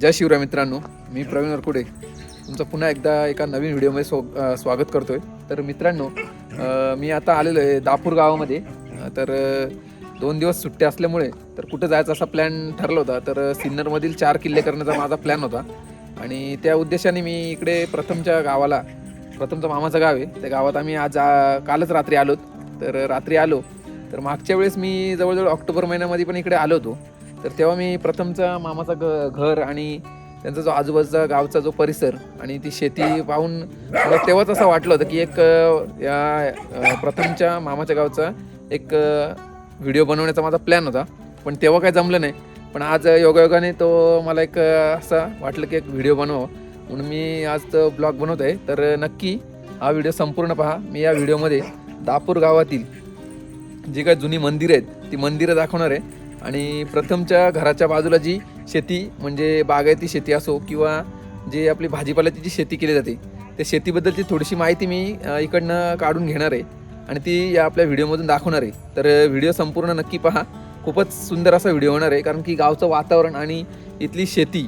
जय शिवराय मित्रांनो मी प्रवीण वरकुडे. तुमचं पुन्हा एकदा एका नवीन व्हिडिओमध्ये स्व स्वागत स्वागत करतोय. तर मित्रांनो मी आता आलेलो आहे दापूर गावामध्ये. तर दोन दिवस सुट्ट्या असल्यामुळे तर कुठं जायचा असा प्लॅन ठरला होता. तर सिन्नरमधील चार किल्ले करण्याचा माझा प्लॅन होता. आणि त्या उद्देशाने मी इकडे प्रथमच्या गावाला प्रथमचं मामाचं गाव आहे. त्या गावात आम्ही आज कालच रात्री आलोत. तर रात्री आलो. तर मागच्या वेळेस मी जवळजवळ ऑक्टोबर महिन्यामध्ये पण इकडे आलो होतो. तर तेव्हा मी प्रथमचा मामाचा ग घर आणि त्यांचा जो आजूबाजूचा गावचा जो परिसर आणि ती शेती पाहून मला तेव्हाच असं वाटलं होतं की एक या प्रथमच्या मामाच्या गावचा एक व्हिडिओ बनवण्याचा माझा प्लॅन होता. पण तेव्हा काय जमलं नाही. पण आज योगायोगाने तो मला एक असा असं वाटलं की एक व्हिडिओ बनवा म्हणून मी आज तो ब्लॉग बनवत आहे. तर नक्की हा व्हिडिओ संपूर्ण पहा. मी या व्हिडिओमध्ये दापूर गावातील जी काही जुनी मंदिरं आहेत ती मंदिरं दाखवणार आहे. आणि प्रथमच्या घराच्या बाजूला जी शेती म्हणजे बागायती शेती असो किंवा जे आपली भाजीपाल्याची जी शेती केली जाते त्या शेतीबद्दलची थोडीशी माहिती मी इकडनं काढून घेणार आहे आणि ती या आपल्या व्हिडिओमधून दाखवणार आहे. तर व्हिडिओ संपूर्ण नक्की पहा. खूपच सुंदर असा व्हिडिओ होणार आहे कारण की गावचं वातावरण आणि इथली शेती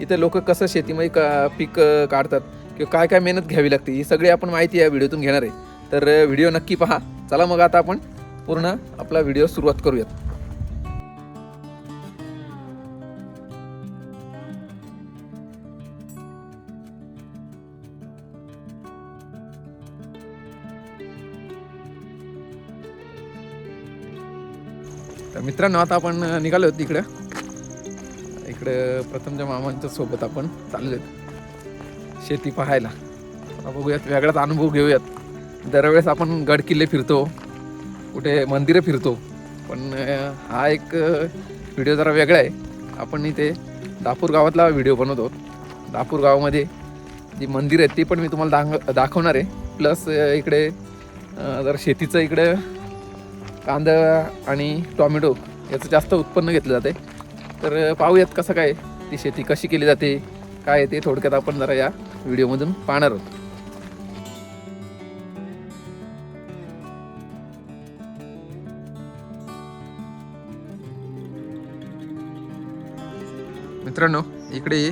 इथं लोक कसं शेतीमध्ये का पीक काढतात किंवा काय काय मेहनत घ्यावी लागते ही सगळी आपण माहिती या व्हिडिओतून घेणार आहे. तर व्हिडिओ नक्की पहा. चला मग आता आपण पूर्ण आपला व्हिडिओ सुरुवात करूयात. तर मित्रांनो आता आपण निघालो आहोत इकडं. इकडं प्रथमच्या मामांच्या सोबत आपण चाललो शेती पाहायला. आता बघूयात वेगळाच अनुभव घेऊयात. दरवेळेस आपण गड किल्ले फिरतो. कुठे मंदिरं फिरतो. पण हा एक व्हिडिओ जरा वेगळा आहे. आपण इथे दापूर गावातला व्हिडिओ बनवतो दापूर गावामध्ये जी मंदिरं आहेत ती पण मी तुम्हाला दांग दाखवणार आहे. प्लस इकडे जर जरा शेतीचं इकडे कांदा आणि टॉमॅटो याचं जास्त उत्पन्न घेतलं जाते. तर पाहूयात कसं काय ती शेती कशी केली जाते काय ते थोडक्यात आपण जरा या व्हिडिओमधून पाहणार आहोत. मित्रांनो इकडे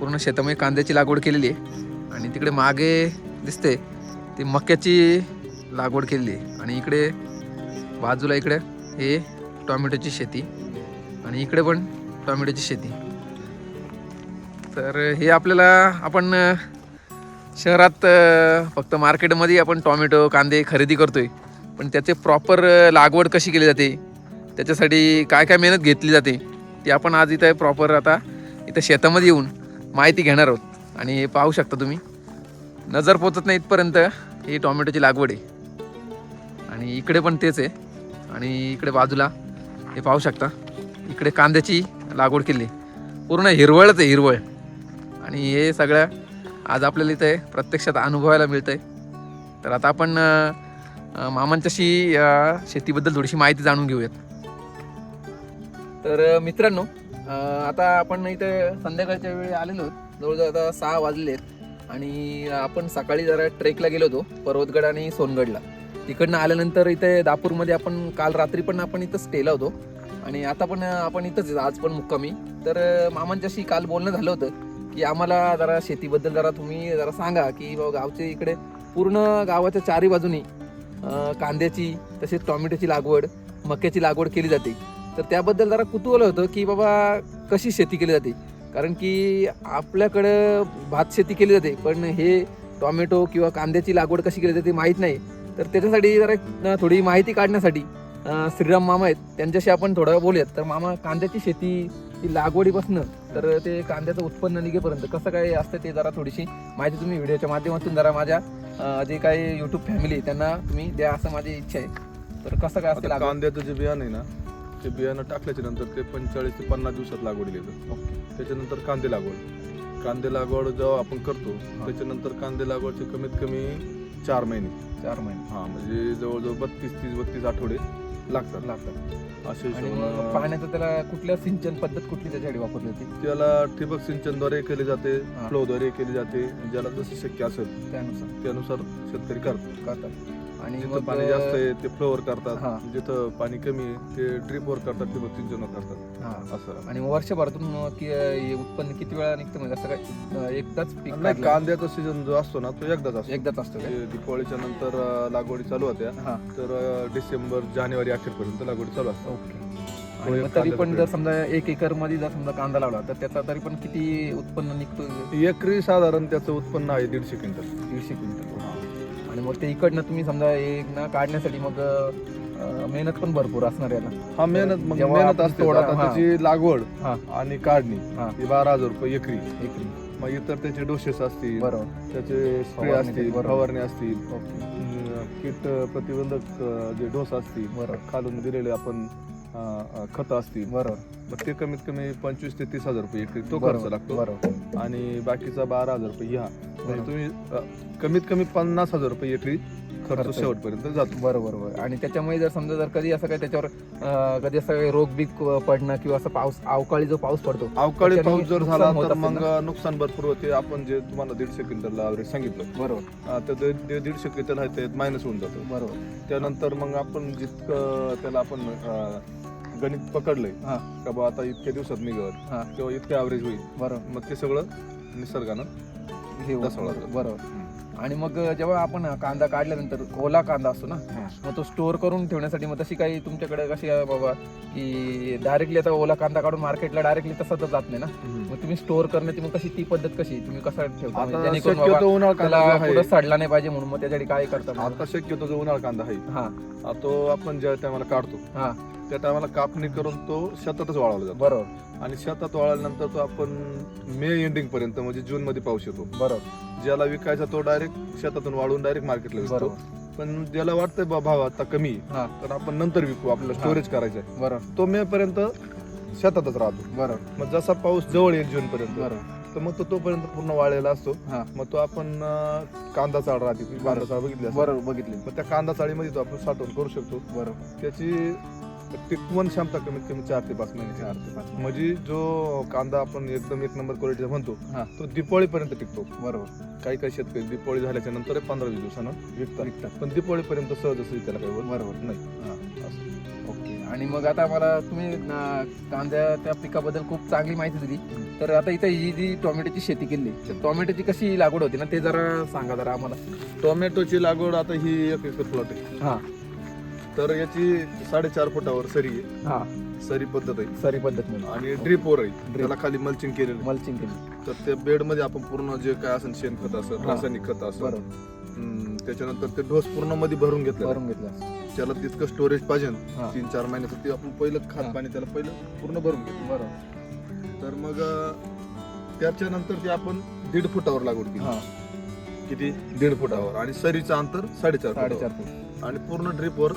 पूर्ण शेतामध्ये कांद्याची लागवड केलेली आहे. आणि तिकडे मागे दिसते ती मक्याची लागवड केलेली आहे. आणि इकडे बाजूला इकडे हे टॉमॅटोची शेती आणि इकडे पण टॉमॅटोची शेती. तर हे आपल्याला आपण शहरात फक्त मार्केटमध्ये आपण टॉमॅटो कांदे खरेदी करतोय. पण त्याचे प्रॉपर लागवड कशी केली जाते? त्याच्यासाठी काय काय मेहनत घेतली जाते? ती आपण आज इथं प्रॉपर आता इथं शेतामध्ये येऊन माहिती घेणार आहोत. आणि हे पाहू शकता तुम्ही. नजर पोचत नाही इथपर्यंत ही टॉमॅटोची लागवड आहे. आणि इकडे पण तेच आहे. आणि इकडे बाजूला हे पाहू शकता इकडे कांद्याची लागवड केली. पूर्ण हिरवळच आहे हिरवळ. आणि हे सगळं आज आपल्याला इथे प्रत्यक्षात अनुभवायला मिळतं आहे तर आता आपण मामांच्याशी शेतीबद्दल थोडीशी माहिती जाणून घेऊयात. तर मित्रांनो आता आपण इथे संध्याकाळच्या वेळी आलेलो आहोत. जवळजवळ आता सहा वाजले आहेत. आणि आपण सकाळी जरा ट्रेकला गेलो होतो पर्वतगड आणि सोनगडला. तिकडनं आल्यानंतर इथे दापूरमध्ये आपण काल रात्री पण आपण इथं स्टेला होतो. आणि आता पण आपण इथंच आज पण मुक्कामी. तर मामांच्याशी काल बोलणं झालं होतं की आम्हाला जरा शेतीबद्दल जरा तुम्ही जरा सांगा की बाबा गावचे इकडे पूर्ण गावाच्या चारी बाजूनी कांद्याची तसेच टोमॅटोची लागवड मक्याची लागवड केली जाते. तर त्याबद्दल जरा कुतूहल होतं की बाबा कशी शेती केली जाते. कारण की आपल्याकडं भात शेती केली जाते पण हे टोमॅटो किंवा कांद्याची लागवड कशी केली जाते माहीत नाही. तर त्याच्यासाठी जरा एक, थोडी माहिती काढण्यासाठी श्रीराम मामा आहेत. त्यांच्याशी आपण थोडा बोलूयात. तर मामा कांद्याची शेती ती लागवडीपासून तर ते कांद्याचं उत्पन्न निघेपर्यंत कसं काय असतं ते जरा थोडीशी माहिती तुम्ही व्हिडिओच्या माध्यमातून जरा माझ्या जे काही युट्यूब फॅमिली आहे, त्यांना तुम्ही द्या असं माझी इच्छा आहे. तर कसं काय असतं? कांद्याचं जे बियाणं आहे ना ते बियाणं टाकल्याच्या नंतर ते पंचेचाळीस ते पन्नास दिवसात लागवड येतं. त्याच्यानंतर कांदे लागवड. कांदे लागवड जेव्हा आपण करतो त्याच्यानंतर कांदे लागवडचे कमीत कमी चार महिने. चार महिने. हा म्हणजे जवळजवळ बत्तीस तीस बत्तीस आठवडे लागतात. लागतात. असे आणि हिशोबानं पाण्याचं त्याला कुठल्या सिंचन पद्धत कुठली त्याच्यासाठी वापरली होती? त्याला ठिबक सिंचनद्वारे केले जाते हा. फ्लोद्वारे केली जाते. ज्याला जसं शक्य असेल त्यानुसार. त्यानुसार शेतकरी करतो करतात. आणि जिथं पाणी जास्त आहे ते फ्लोअर हा. करतात जिथं पाणी कमी आहे ते ड्रीप वर करतात ठिबक सिंचन करतात. हा. असं. आणि वर्षभरातून मग कि- हे उत्पन्न किती वेळा निघतं? म्हणजे असं काय अं, एकदाच पीक नाही काढलं? कांद्याचा सीझन जो असतो ना तो एकदाच असतो. एकदाच असतो काय ते दिवाळीच्या नंतर अं, लागवडी चालू होत्या. हा. तर अं, डिसेंबर जानेवारी अखेर पर्यंत लागवडी चालू असतात ओके. तो आणि एक मग तरी कांद्याचा पण जर. समजा एक एकरमध्ये जर समजा कांदा लावला तर त्याचा तरी पण किती उत्पन्न निघतो एकरी साधारण त्याचं उत्पन्न आहे दीडशे क्विंटल. दीडशे क्विंटल. आणि मग ते इकडनं तुम्ही समजा एक ना काढण्यासाठी मग मेहनत पण भरपूर असणार याला हा मेहनत मग जेव्हा मेहनत आपण असते आता हा. त्याची लागवड हा. आणि काढणी. ही बारा हजार रुपये एकरी एकरी मग इतर त्याचे डोसेस असतील बरोबर त्याचे स्प्रे फवारणी असतील बरोबर. फवारणी असतील ओके अं, कीट प्रतिबंधक अं, जे डोस असतील बरोबर. खालून दिलेले आपण खत असतील. बरोबर. मग ते कमीत कमी पंचवीस ते तीस हजार रुपये एकरी तो खर्च बरोबर लागतो. बरोबर. आणि बाकीचा बारा हजार रुपये ह्या. म्हणजे. तुम्ही अं, कमीत कमी पन्नास हजार रुपये एकरी खर्च खर्च. शेवटपर्यंत जातो. बरोबर बरोबर. आणि त्याच्यामुळे जर समजा जर कधी असं काय त्याच्यावर अं, कधी असं काही रोग बीक पडणं किंवा असं पाऊस अवकाळी जो पाऊस पडतो अवकाळी त्याच्याने पाऊस जर नुकसान झाला होत तर असेल मग नुकसान भरपूर होते. आपण जे तुम्हाला दीडशे क्विंटल ॲव्हरेज सांगितलं. बरोबर. अं, तर ते- ते दीडशे क्विंटल आहे ते मायनस होऊन जातं. बरोबर. त्यानंतर मग आपण जितकं त्याला आपण अं, गणित पकडलंय. हा. का बा आता इतक्या दिवसात निघल. हा. किंवा इतके ॲव्हरेज होईल. बरोबर. मग ते सगळं निसर्गानं हे. बरोबर. आणि मग जेव्हा आपण कांदा काढल्यानंतर ओला कांदा असतो ना मग तो स्टोअर करून ठेवण्यासाठी मग तशी काही तुमच्याकडे कशी आहे बाबा की डायरेक्टली आता ओला कांदा काढून मार्केटला डायरेक्टली तसं तर जात नाही ना. मग तुम्ही स्टोअर करण्याची मग कशी ती पद्धत कशी तुम्ही कसं ठेवता? म्हणजे जेणेकरून बाबा त्याला सडला नाही पाहिजे म्हणून मग त्याच्यासाठी काय करता? आता शक्यतो जो उन्हाळा कांदा आहे हा. तो आपण ज्या टायमाला काढतो हा. त्या टायमाला कापणी करून तो शेतातच वाळवला जातो. बरोबर. आणि शेतात वाळल्यानंतर तो आपण मे एंडिंग पर्यंत म्हणजे जून मध्ये पाऊस येतो. बरोबर. ज्याला विकायचा तो डायरेक्ट शेतातून वाळून डायरेक्ट मार्केटला विकतो. बरोबर. पण ज्याला वाटतंय बा भाव आता कमी आहे, हा. तर आपण नंतर विकू आपल्याला हा. स्टोरेज करायचं आहे बरोबर. तो मे पर्यंत शेतातच राहतो. बरोबर. मग जसा पाऊस जवळ येईल जून पर्यंत बरोबर. तर मग तो तोपर्यंत पूर्ण वाळलेला असतो. हा. मग तो आपण अं, कांदा चाळ राहते कांदा चाळ बघितली असेल. बरोबर बघितले. मग त्या कांदा चाळीमध्ये तो आपण साठवण करू शकतो. बरोबर. त्याची टिकवण क्षमता कमीत कमी चार ते पाच महिने चार ते पाच म्हणजे जो कांदा आपण एकदम एक नंबर क्वालिटीचा म्हणतो हा. तो दिपाळीपर्यंत टिकतो. बरोबर. काही काही शेतकरी दिपाळी झाल्याच्यानंतर पंधरा वीस दिवसानं विकतात. विकतात. पण दिपाळीपर्यंत सहज असं त्याला काही होत बरोबर. नाही. हा. असं. ओके. आणि मग आता मला तुम्ही अं, कांद्या त्या पिकाबद्दल खूप चांगली माहिती दिली. तर आता इथे ही जी टोमॅटोची शेती केली तर टोमॅटोची कशी लागवड होती ना ते जरा सांगा जरा आम्हाला. टोमॅटोची लागवड आता ही एक एकर प्लॉट आहे. हा. तर याची साडेचार फुटावर सरी आहे. हा. सरी पद्धत आहे. सरी पद्धत म्हणून आणि ड्रीपवर आहे. त्याला खाली मल्चिंग केलेलं आहे. मल्चिंग केली तर त्या बेडमध्ये आपण पूर्ण जे काय असेल शेणखत असेल हा. रासायनिक खत असेल बरोबर. हम्म, त्याच्यानंतर ते डोस पूर्णमध्ये भरून घेतलं भरून घेतलं त्याला तितकं स्टोरेज पाहिजे हा. तीन चार महिन्याचं ते आपण पहिलं हा. खात पाणी त्याला पहिलं पूर्ण भरून घेतो बरोबर. तर मग अं, त्याच्यानंतर ते आपण दीड फुटावर लागवड केली. हा. किती? दीड फुटावर. आणि सरीचं अंतर साडेचार साडेचार फुटावर. फूट. आणि पूर्ण ड्रीपवर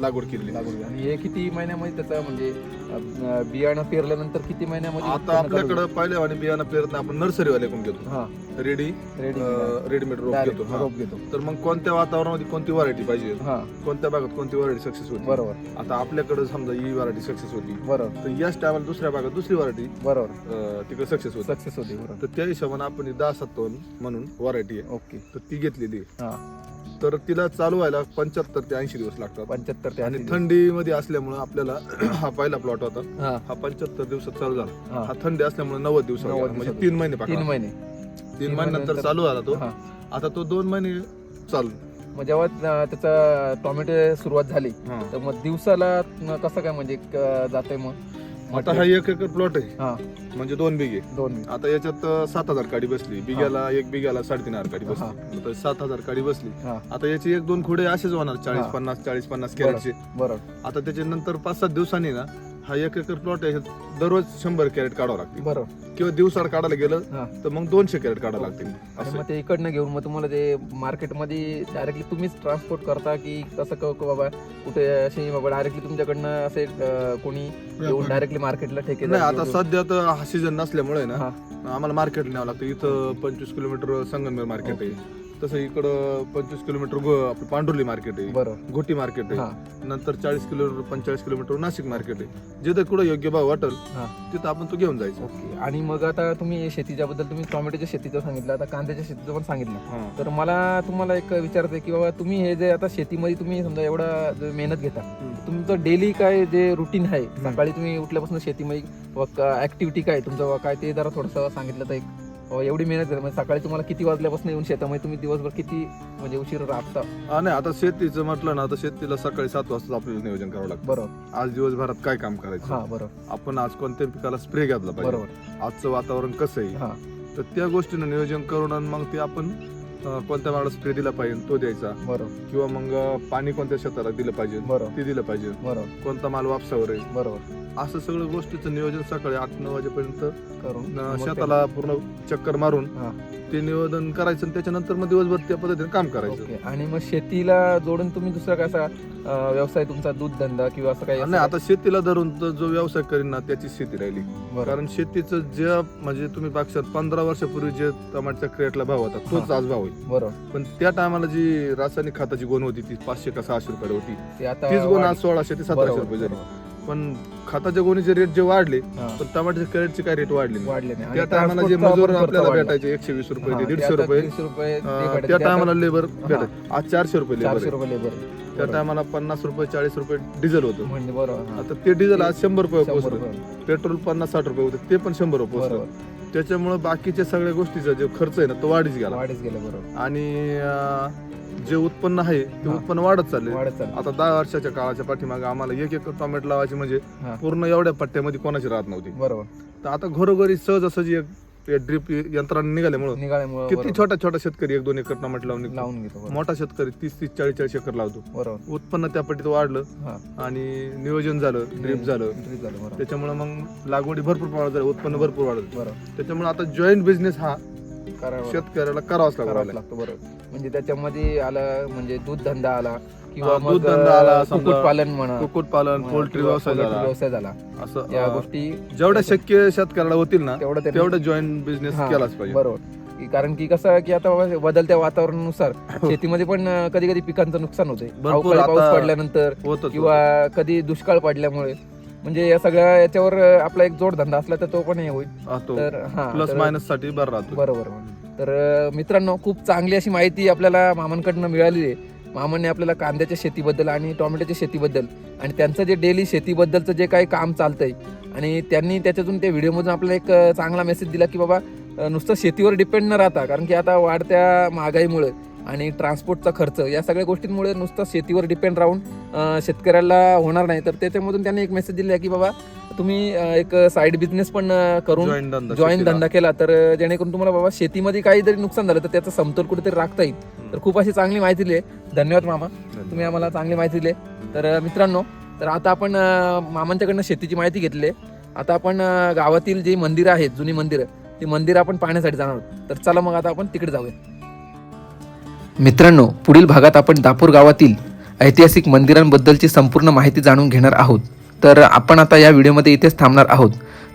लागवड लागवड. आणि हे किती महिन्यामध्ये त्याचं म्हणजे अं, बियाणं पेरल्यानंतर किती महिन्यामध्ये आता उत्पन्न आपल्याकडे काढू? पहिल्या आणि बियाणं पेरत नाही आपण नर्सरीवाल्याकडून घेतो? हा. रेडी रेडी रेडीमेड रोप घेतो हा. रोप घेतो. तर मग कोणत्या वातावरणामध्ये कोणती व्हरायटी पाहिजे? हा. कोणत्या भागात कोणती व्हरायटी सक्सेस होती? बरोबर. आता आपल्याकडे समजा ही व्हरायटी सक्सेस होती. बरोबर. तर याच टायमाला दुसऱ्या भागात दुसरी व्हरायटी बरोबर. तिकडे सक्सेस होती. सक्सेस होते बरोबर. तर त्या हिशोबाने आपण ही दहा सत्तावन्न म्हणून व्हरायटी आहे. ओके तर ती घेतलेली आहे. हा. तर तिला चालू व्हायला पंच्याहत्तर ते ऐंशी दिवस लागतात. पंच्याहत्तर ते आणि थंडीमध्ये असल्यामुळे आपल्याला हा पहिला प्लॉट होता. हा. हा पंच्याहत्तर दिवसात चालू झाला. हा. हा थंडी असल्यामुळे नव्वद दिवसात नव्वद गेला. म्हणजे दिवसात. तीन महिने तीन महिने. तीन महिन्यानंतर चालू झाला तो. हा. आता तो दोन महिने चालू. मग जेव्हा अं, त्याचा टोमॅटो सुरुवात झाली हा. तर मग दिवसाला कसं काय म्हणजे जाते मग? आता हा एक एकर प्लॉट आहे. हा. म्हणजे दोन बिघे. दोन आता याच्यात अं, सात हजार काडी बसली. बिघ्याला एक बिघ्याला साडेतीन हजार काडी हा. बसली. आता सात हजार काडी बसली. हा. आता याची एक दोन खोडे असेच होणार. चाळीस हा. पन्नास चाळीस पन्नास बरं. कॅरेटचे बरोबर आता त्याच्या नंतर पाच सात दिवसांनी ना हा एक एकर प्लॉट आहे दररोज शंभर कॅरेट काढावं लागतील. बरोबर. किंवा दिवसाड काढायला गेलं हा. तर मग दोनशे कॅरेट काढावं लागतील. आणि असं मग ते इकडनं घेऊन मग तुम्हाला ते मार्केटमध्ये डायरेक्टली तुम्हीच ट्रान्सपोर्ट करता की कसं क क बाबा कुठे असे बाबा डायरेक्टली तुमच्याकडनं असे अं, कोणी येऊन डायरेक्टली मार्केटला ठेके नाही आता सध्या तर हा सीझन नसल्यामुळे ना हा. आम्हाला मार्केट न्यावं लागतं. इथं पंचवीस किलोमीटर संगमनेर मार्केट आहे. तसं इकडं पंचवीस किलोमीटर गो- आपलं पांडुर्ली मार्केट आहे. बरोबर. घोटी मार्केट हा. आहे नंतर चाळीस किलोमीटर पंचेचाळीस किलोमीटर नाशिक मार्केट आहे. जिथं कुठं योग्य भाव वाटेल हा. तिथं आपण तो घेऊन जायचं. ओके. आणि मग आता तुम्ही शेतीच्या बद्दल तुम्ही टोमॅटोच्या शेतीचं सांगितलं आता कांद्याच्या शेतीचं पण सांगितलं. हा. तर मला तुम्हाला एक विचारायचं आहे की बाबा तुम्ही हे जे आता शेतीमध्ये तुम्ही समजा एवढा जो मेहनत घेता हम्म. तुमचं डेली काय जे रुटीन आहे? सकाळी तुम्ही उठल्यापासून शेतीमध्ये ऍक्टिव्हिटी काय तुमचं? काय ते जरा थोडंसं सांगितलं तर एक एवढी मेहनत म्हणजे सकाळी तुम्हाला किती वाजल्यापासून येऊन शेतामध्ये तुम्ही दिवसभर किती म्हणजे उशीर राबता? हा नाही आता शेतीचं म्हटलं ना आता शेतीला सकाळी सात वाजता आपल्याला नियोजन करावं लागतं. बरोबर. आज दिवसभरात काय काम करायचं? हा बरोबर. आपण आज कोणत्या पिकाला स्प्रे घातला पाहिजे? बरोबर. आजचं वातावरण कसं आहे? हा. तर त्या गोष्टीनं नियोजन करून आणि मग ते आपण अं, कोणत्या माळा स्प्रे दिला पाहिजे तो द्यायचा. बरोबर. किंवा मग अं, पाणी कोणत्या शेताला दिलं पाहिजे बरोबर. ते दिलं पाहिजे. बरोबर. कोणता माल वापसावर आहे? बरोबर. असं सगळं गोष्टीचं नियोजन सकाळी आठ नऊ वाजेपर्यंत करून अं, मग ते- शेताला पूर्ण चक्कर मारून हा. ते निवेदन करायचं आणि त्याच्यानंतर मग दिवसभर त्या पद्धतीने काम करायचं ओके आणि मग शेतीला जोडून तुम्ही दुसरा काय असा अं, व्यवसाय तुमचा दूध धंदा किंवा असं काही असं नाही आता शेतीला धरून तर जो व्यवसाय करीन ना त्याची शेती राहिली. कारण शेतीचं जे म्हणजे तुम्ही बघशात पंधरा वर्षापूर्वी जे टमाटच्या क्रेटला भाव होता तोच. आज भाव आहे बरोबर पण त्या टायमाला जी रासायनिक खताची गोण होती ती पाचशे का सहाशे रुपयाला होती ते आता तीच गोण वाढ- आज सोळाशे ते सतराशे बरोबर, रुपये झाली बरोबर. पण खताच्या गोणीचे रेट जे वाढले. पण टमाट्याच्या क्रेटचे काय रेट वाढले नाही. वाढले नाही त्या आणि टायमाला जे मजूर आपल्याला वाढला. भेटायचे एकशे वीस रुपये ते दीडशे रुपये 300 रुपये ते अं, भेटायचे. त्या टायमाला लेबर. भेटायचे आज चारशे रुपये लेबर चारशे. रुपये लेबर त्या टायमाला पन्नास रुपये चाळीस रुपये डिझेल होतं म्हणजे बरोबर हा. आता ते डिझेल आज शंभर रुपये शंभर पोहोचलं रुपये. पेट्रोल पन्नास साठ रुपये होते ते पण शंभर रुपये पोहोचलं बरोबर त्याच्यामुळे बाकीच्या सगळ्या गोष्टीचा जो खर्च आहे ना तो वाढीच गेला वाढीच गेले बरोबर आणि अं, जे उत्पन्न आहे ते हा. उत्पन्न वाढत चालले वाढत चालले आता दहा वर्षाच्या काळाच्या पाठीमागे आम्हाला एक एक टोमॅटो लावायची म्हणजे हा. पूर्ण एवढ्या पट्ट्यामध्ये कोणाची राहत नव्हती. बरोबर. तर आता घरोघरी सहजासहजी एक ड्रिप यंत्रणा निघाल्यामुळं निघाल्यामुळे किती छोटा छोटा शेतकरी एक दोन एकर टमाटर लावून निघतो. लावून घेतो बरोबर. मोठा शेतकरी तीस तीस चाळीस चाळीस एकर लावतो. बरोबर. उत्पन्न त्या पट्टीत वाढलं हा. आणि नियोजन झालं ड्रिप झालं. Drip झालं बरोबर. त्याच्यामुळे मग लागवडी भरपूर प्रमाणात झाली उत्पन्न भरपूर वाढलं. बरोबर. त्याच्यामुळे आता जॉईंट बिझनेस हा करावं शेतकऱ्याला करावाच लागतो बरोबर. म्हणजे त्याच्यामध्ये आला म्हणजे दूध धंदा आला किंवा हा, मग दूध धंदा आला, कुक्कुट समजा पालन म्हणा कुक्कुटपालन म्हणा, पोल्ट्री किंवा व्यवसाय झाला. व्यवसाय झाला. असं या अं, गोष्टी जेवढ्या शक्य शेतकऱ्याला होतील ना तेवढं त्यांनी- तेवढं जॉईंट बिझनेस हा, केलाच पाहिजे. बरोबर. की कारण की कसं की आता बाबा बदलत्या वातावरणानुसार शेतीमध्ये पण कधी कधी पिकांचं नुकसान होते हो. भरपूर अवकाळी पाऊस आता- पडल्यानंतर होतच किंवा कधी दुष्काळ पडल्यामुळे म्हणजे या सगळ्या याच्यावर आपला एक जोडधंदा असला तर तो पण हे होईल. तर हा प्लस मायनससाठी बरं राहतो बरोबर तर मित्रांनो खूप चांगली अशी माहिती आपल्याला मामांकडनं मिळाली आहे. मामांनी आपल्याला कांद्याच्या शेतीबद्दल आणि टोमॅटोच्या शेतीबद्दल आणि त्यांचं जे डेली शेतीबद्दलचं जे काही काम चालतंय आणि त्यांनी त्याच्यातून त्या व्हिडिओमधून आपल्याला एक चांगला मेसेज दिला की बाबा नुसतं शेतीवर डिपेंड न राहता कारण की आता वाढत्या महागाईमुळे आणि ट्रान्सपोर्टचा खर्च या सगळ्या गोष्टींमुळे नुसतं शेतीवर डिपेंड राहून शेतकऱ्याला होणार नाही तर त्याच्यामधून त्यांनी एक मेसेज दिला की बाबा तुम्ही एक साईड बिझनेस पण करून जॉईन. धंदा केला तर जेणेकरून तुम्हाला बाबा शेतीमध्ये काही जरी नुकसान झालं तर त्याचा समतोल कुठेतरी राखता येईल तर खूप अशी चांगली माहिती दिली आहे. धन्यवाद मामा तुम्ही आम्हाला चांगली माहिती दिली आहे. तर मित्रांनो तर आता आपण मामांच्याकडनं शेतीची माहिती घेतली आहे. आता आपण गावातील जी मंदिरं आहेत जुनी मंदिरं ती मंदिरं आपण पाहण्यासाठी जाणार आहोत तर चला मग आता आपण तिकडे जाऊया मित्रांनो पुढील भागात आपण दापूर गावातील ऐतिहासिक मंदिरांबद्दलची संपूर्ण माहिती जाणून घेणार आहोत. तर आपण आता या व्हिडिओमध्ये इथेच थांबणार आहोत.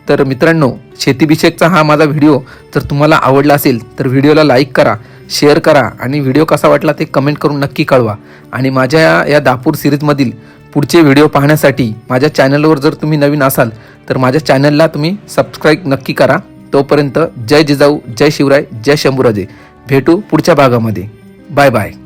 तर मित्रांनो शेतीविषयकचा हा माझा व्हिडिओ जर तुम्हाला आवडला असेल तर व्हिडिओला लाईक करा शेअर करा आणि व्हिडिओ कसा वाटला ते कमेंट करून नक्की कळवा. आणि माझ्या या- या दापूर सिरीजमधील पुढचे व्हिडिओ पाहण्यासाठी माझ्या चॅनलवर जर तुम्ही नवीन असाल तर माझ्या चॅनलला तुम्ही सबस्क्राईब नक्की करा. तोपर्यंत जय जिजाऊ जय शिवराय जय शंभूराजे. भेटू पुढच्या भागामध्ये. Bye bye.